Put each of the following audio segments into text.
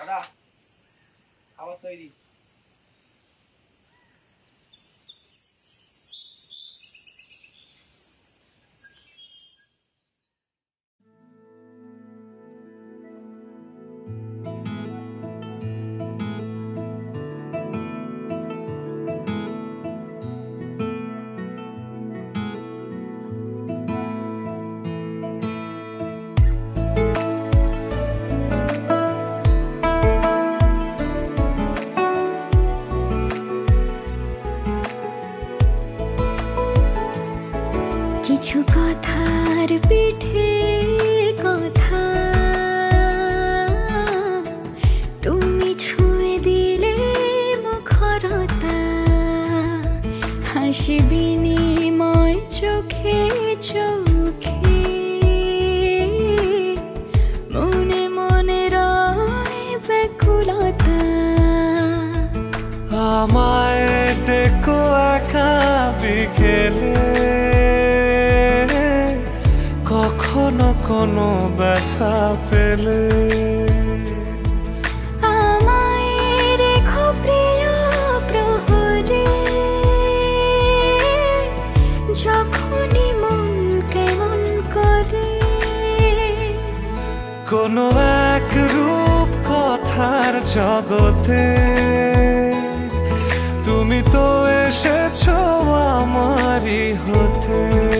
দাদা খাবার তৈরি। ডেকো একা বিকেলে। কখনো কোনো ব্যথা পেলে। রেখো কোনো এক রূপ কথার জগতে। তো এসেছ আমারই হতে।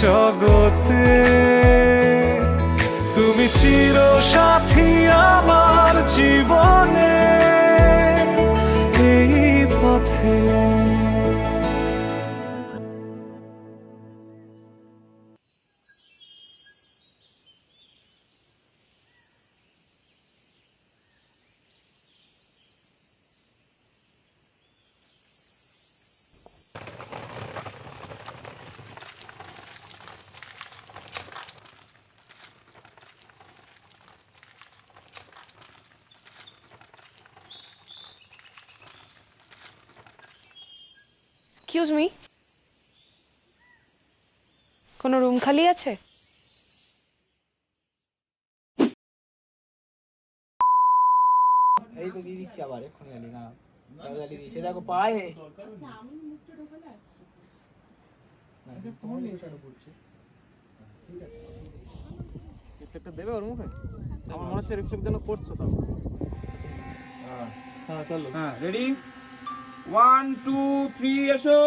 জগতে। তুমি চির সাথী আমার জীবনে। এক্সকিউজ মি কোনো রুম খালি আছে? এই তো দিয়ে দিচ্ছি আবার এক্ষুনি জানি না দিয়েছে। দেখো পায়ে। দেবে ওর মুখে আমার মনে হচ্ছে রিফ্লেক্ট যেন করছ তাও। হ্যাঁ। চলো। হ্যাঁ রেডি ওয়ান টু থ্রি এসো।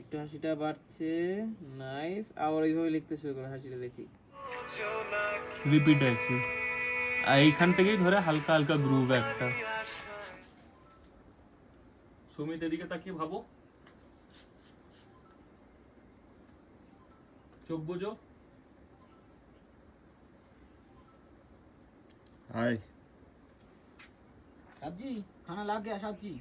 একটু হাসিটা বাড়ছে। নাইস আবার ওইভাবে লিখতে শুরু করো, হাসিটা দেখি। রিপিট আছে আর এইখান থেকেই ধরে হালকা হালকা গ্রুভ একটা। সুমিত, এদিকে তাকিয়ে ভাবো। চোখ বুঝো। सब्जी खाना ला गया सब्जी